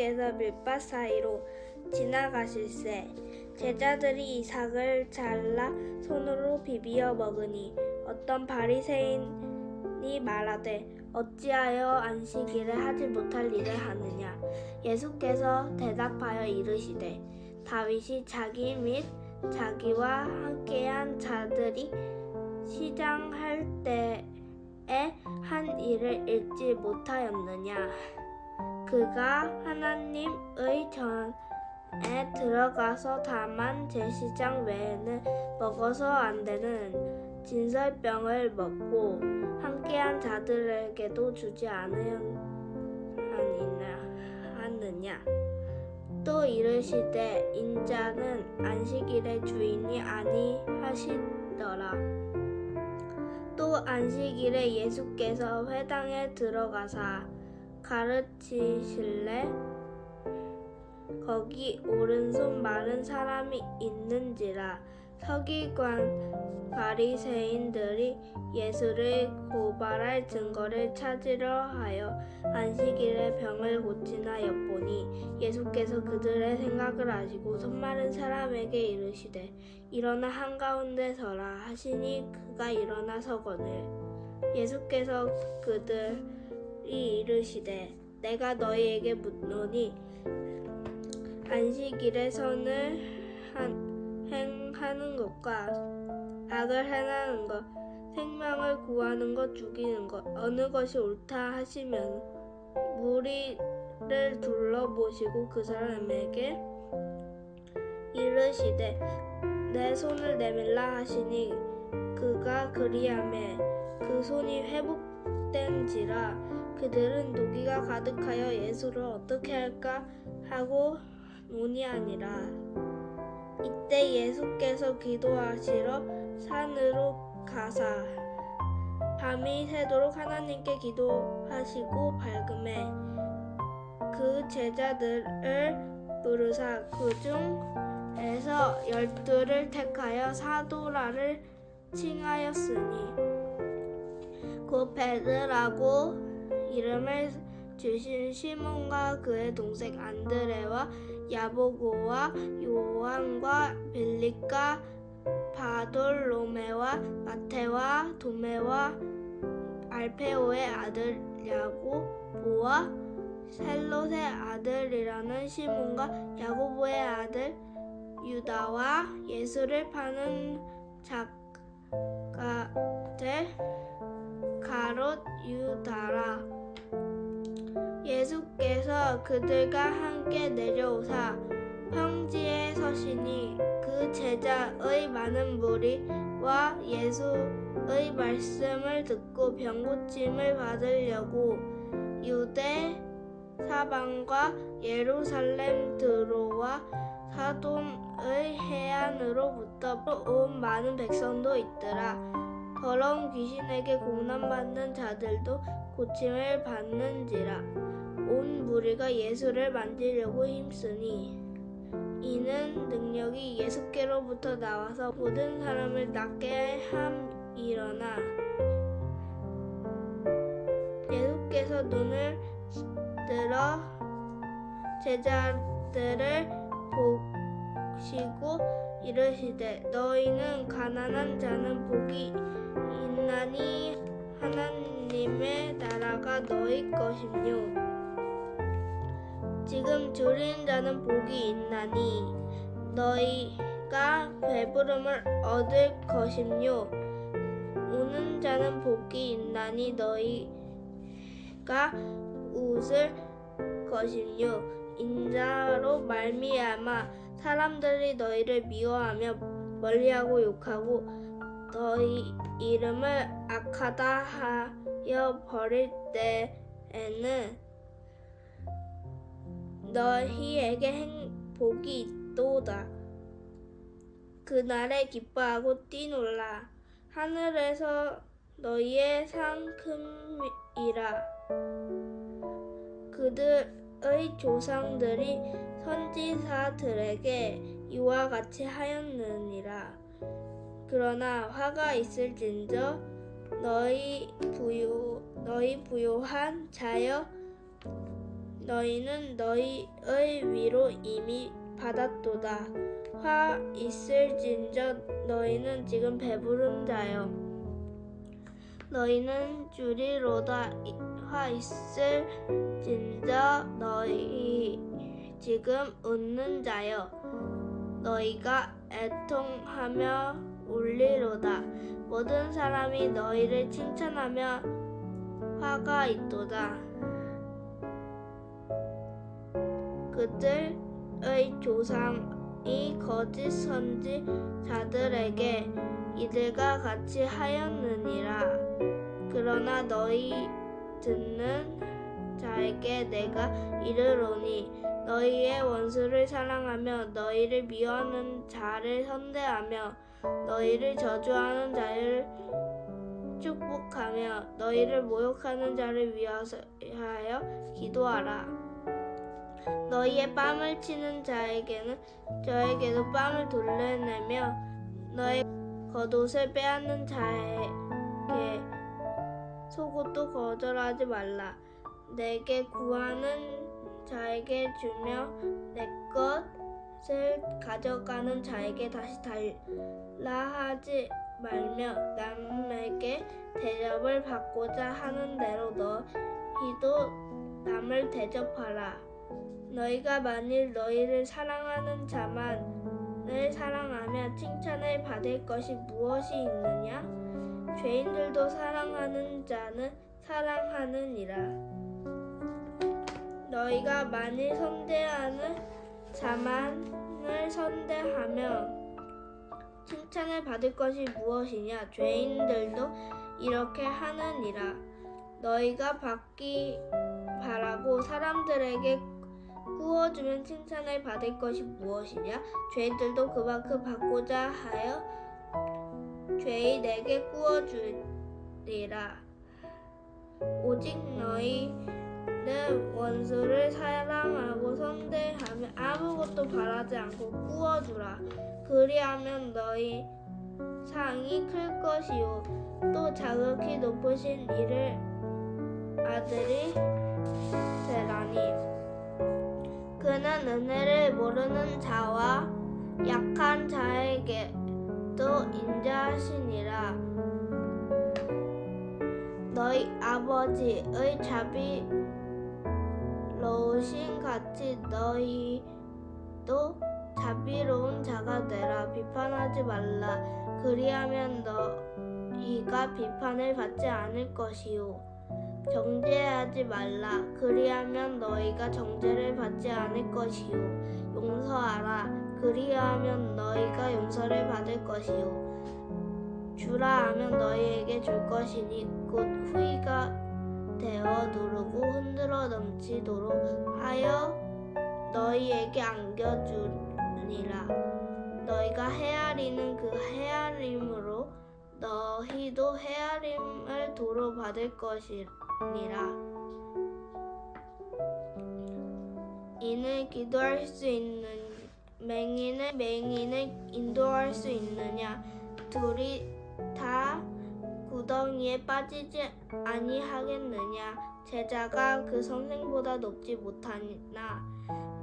예수께서 밀밭 사이로 지나가실새 제자들이 이삭을 잘라 손으로 비비어 먹으니 어떤 바리새인이 말하되 어찌하여 안식일에 하지 못할 일을 하느냐? 예수께서 대답하여 이르시되 다윗이 자기 및 자기와 함께한 자들이 시장할 때에 한 일을 읽지 못하였느냐 그가 하나님의 전에 들어가서 다만 제시장 외에는 먹어서 안 되는 진설병을 먹고 함께한 자들에게도 주지 않으느냐? 또 이르시되 인자는 안식일의 주인이 아니하시더라. 또 안식일에 예수께서 회당에 들어가사 가르치실래? 거기 오른손 마른 사람이 있는지라 서기관 바리새인들이 예수를 고발할 증거를 찾으려 하여 안식일에 병을 고치나 엿보니 예수께서 그들의 생각을 아시고 손 마른 사람에게 이르시되 일어나 한가운데 서라. 하시니 그가 일어나 서거늘. 예수께서 그들 이 이르시되 내가 너희에게 묻노니 안식일에 선을 한 행하는 것과 악을 행하는 것, 생명을 구하는 것, 죽이는 것, 어느 것이 옳다 하시면 무리를 둘러보시고 그 사람에게 이르시되 내 손을 내밀라 하시니 그가 그리함에 그 손이 회복된지라 그들은 노기가 가득하여 예수를 어떻게 할까 하고 논의하니라. 이때 예수께서 기도하시러 산으로 가사 밤이 새도록 하나님께 기도하시고 밝음에 그 제자들을 부르사 그 중에서 열두를 택하여 사도라를 칭하였으니 곧 베드라고 이름을 주신 시몬과 그의 동생 안드레와 야보고와 요한과 빌립과 바돌로메와 마테와 도메와 알페오의 아들 야고보와 셀롯의 아들이라는 시몬과 야고보의 아들 유다와 예수를 파는 작가들 가롯 유다라 예수께서 그들과 함께 내려오사 평지에 서시니 그 제자의 많은 무리와 예수의 말씀을 듣고 병고침을 받으려고 유대 사방과 예루살렘 들어와 사돈의 해안으로부터 온 많은 백성도 있더라. 더러운 귀신에게 고난받는 자들도 고침을 받는지라. 온 무리가 예수를 만지려고 힘쓰니 이는 능력이 예수께로부터 나와서 모든 사람을 낫게 함이러나. 예수께서 눈을 들어 제자들을 보시고 이르시되 너희는 가난한 자는 복이 있나니 하나님 의 나라가 너희 것이뇨 지금 줄인 자는 복이 있나니 너희가 배부름을 얻을 것이뇨 우는 자는 복이 있나니 너희가 웃을 것이뇨 인자로 말미암아 사람들이 너희를 미워하며 멀리하고 욕하고 너희 이름을 악하다 하 여 버릴 때에는 너희에게 행복이 있도다. 그날에 기뻐하고 뛰놀라. 하늘에서 너희의 상큼이라. 그들의 조상들이 선지자들에게 이와 같이 하였느니라. 그러나 화가 있을진저 너희 부유 너희 부요한 자여 너희는 너희의 위로 이미 받았도다. 화 있을진저 너희는 지금 배부른 자여. 너희는 주리로다 화 있을진저 너희 지금 웃는 자여. 너희가 애통하며 울리로다. 모든 사람이 너희를 칭찬하며 화가 있도다. 그들의 조상이 거짓 선지자들에게 이들과 같이 하였느니라. 그러나 너희 듣는 자에게 내가 이르노니 너희의 원수를 사랑하며 너희를 미워하는 자를 선대하며 너희를 저주하는 자를 축복하며 너희를 모욕하는 자를 위하여 기도하라. 너희의 뺨을 치는 자에게는 저에게도 뺨을 돌려내며 너의 겉옷을 빼앗는 자에게 속옷도 거절하지 말라. 내게 구하는 자에게 주며 내 것 을 가져가는 자에게 다시 달라 하지 말며 남에게 대접을 받고자 하는 대로 너희도 남을 대접하라. 너희가 만일 너희를 사랑하는 자만을 사랑하며 칭찬을 받을 것이 무엇이 있느냐? 죄인들도 사랑하는 자는 사랑하느니라. 너희가 만일 선대하는 자만을 선대하며 칭찬을 받을 것이 무엇이냐? 죄인들도 이렇게 하느니라. 너희가 받기 바라고 사람들에게 구워주면 칭찬을 받을 것이 무엇이냐? 죄인들도 그만큼 받고자 하여 죄인에게 구워주리라. 오직 너희 는 원수를 사랑하고 선대하며 아무것도 바라지 않고 구워주라. 그리하면 너희 상이 클 것이요. 또 자극히 높으신 이를 아들이 되라니. 그는 은혜를 모르는 자와 약한 자에게도 인자하시니라. 너희 아버지의 자비 로우신 같이 너희도 자비로운 자가 되라. 비판하지 말라. 그리하면 너희가 비판을 받지 않을 것이요. 정죄하지 말라. 그리하면 너희가 정죄를 받지 않을 것이요. 용서하라. 그리하면 너희가 용서를 받을 것이요. 주라 하면 너희에게 줄 것이니 곧 후이가 되어 누르고 흔들어 넘치도록 하여 너희에게 안겨주니라. 너희가 헤아리는 그 헤아림으로 너희도 헤아림을 도로 받을 것이니라. 이는 기도할 수 있는 맹인을 맹인을 인도할 수 있느냐? 둘이 다 구덩이에 빠지지 아니하겠느냐? 제자가 그 선생보다 높지 못하나?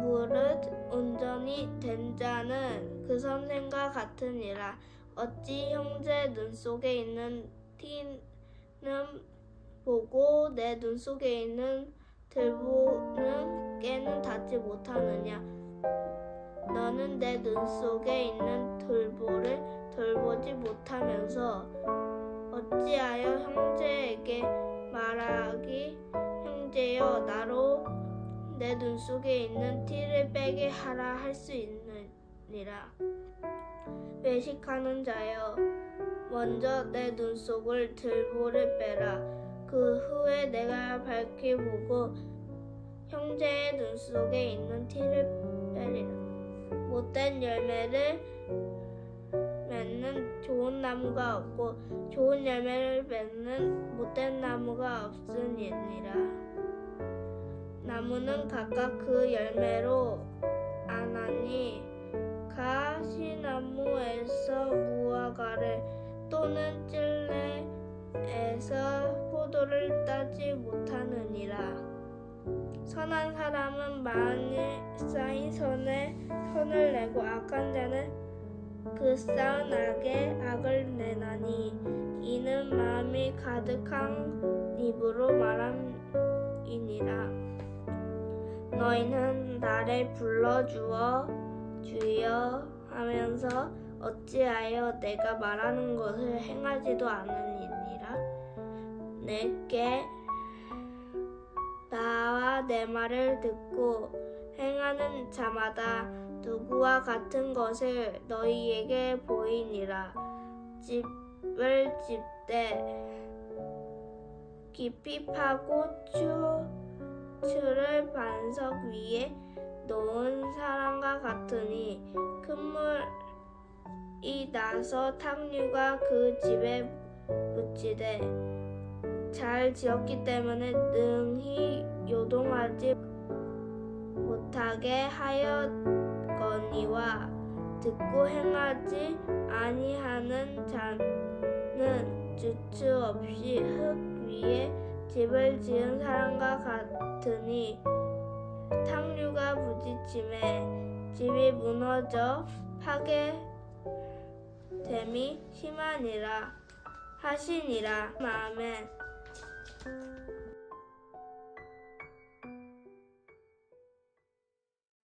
무릇 온전히 된 자는 그 선생과 같으니라. 어찌 형제 눈 속에 있는 티는 보고 내 눈 속에 있는 들보는 깨는 닿지 못하느냐? 너는 내 눈 속에 있는 돌보를 돌보지 못하면서 어찌하여 형제에게 말하기 형제여 나로 내 눈 속에 있는 티를 빼게 하라 할 수 있느니라. 외식하는 자여 먼저 내 눈 속을 들보를 빼라. 그 후에 내가 밝히 보고 형제의 눈 속에 있는 티를 빼리라. 못된 열매를 맺는 좋은 나무가 없고 좋은 열매를 맺는 못된 나무가 없으니라. 나무는 각각 그 열매로 아나니 가시나무에서 무화과를 또는 찔레에서 포도를 따지 못하느니라. 선한 사람은 만일 쌓인 선에 선을 내고 악한 자는 그 쌓은 악에 악을 내나니 이는 마음이 가득한 입으로 말함이니라. 너희는 나를 불러 주어 주여 하면서 어찌하여 내가 말하는 것을 행하지도 않으니라. 내게 나와 내 말을 듣고 행하는 자마다 누구와 같은 것을 너희에게 보이니라. 집을 집되 깊이 파고 추, 추를 반석 위에 놓은 사람과 같으니 큰 물이 나서 탕류가 그 집에 붙이되 잘 지었기 때문에 능히 요동하지 못하게 하였 거니와 듣고 행하지 아니하는 자는 주추 없이 흙 위에 집을 지은 사람과 같으니 탕류가 부딪힘에 집이 무너져 파괴됨이 심하니라 하시니라. 아멘